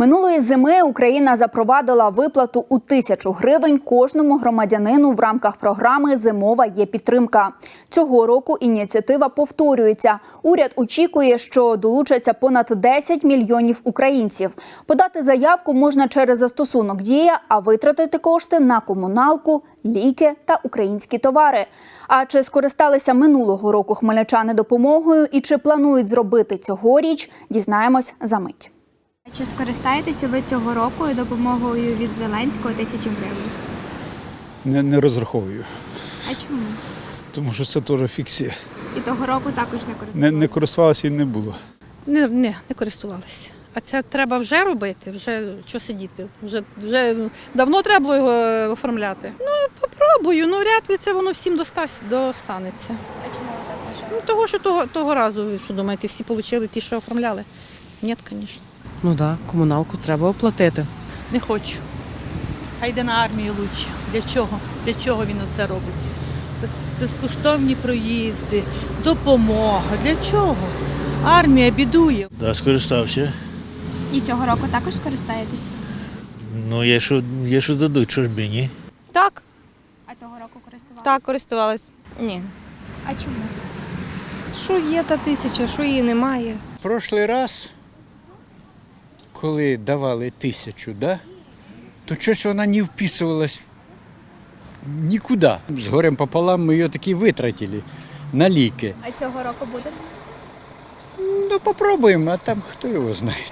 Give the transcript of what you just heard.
Минулої зими Україна запровадила виплату у тисячу гривень кожному громадянину в рамках програми Зимова є підтримка. Цього року ініціатива повторюється. Уряд очікує, що долучаться понад 10 мільйонів українців. Подати заявку можна через застосунок Дія, а витратити кошти на комуналку, ліки та українські товари. А чи скористалися минулого року хмельничани допомогою і чи планують зробити цьогоріч, дізнаємось за мить. Чи скористаєтеся ви цього року допомогою від Зеленського тисячу гривень? Не, не розраховую, А чому? тому що це теж фіксія. І того року також не Не, користувалися? не користувалася і не було. Не, не, не користувалася. А це треба вже робити, вже що сидіти. Вже, вже давно треба було його оформляти. Ну, попробую, ну вряд ли це воно всім достась- достанеться. А чому ви так вважаєте? Ну, того, що того, того разу, що думаєте, всі отримали ті, що оформляли? Ні, звісно. Ну так, да, комуналку треба оплатити. Не хочу. Хай йде на армію лучше. Для чого? Для чого він це робить? Без, безкоштовні проїзди, допомога. Для чого? Армія бідує. Да, скористався. І цього року також скористаєтесь? Ну, є що, є що дадуть, що ж би ні. Так, А того року користувалися? так, користувалась. Ні. А чому? Що є та тисяча, що її немає. Прошлий раз, коли давали тисячу, да, то щось вона не вписувалась нікуди. З горем пополам ми її таки витратили на ліки. А цього року буде? Ну, попробуємо, а там хто його знає.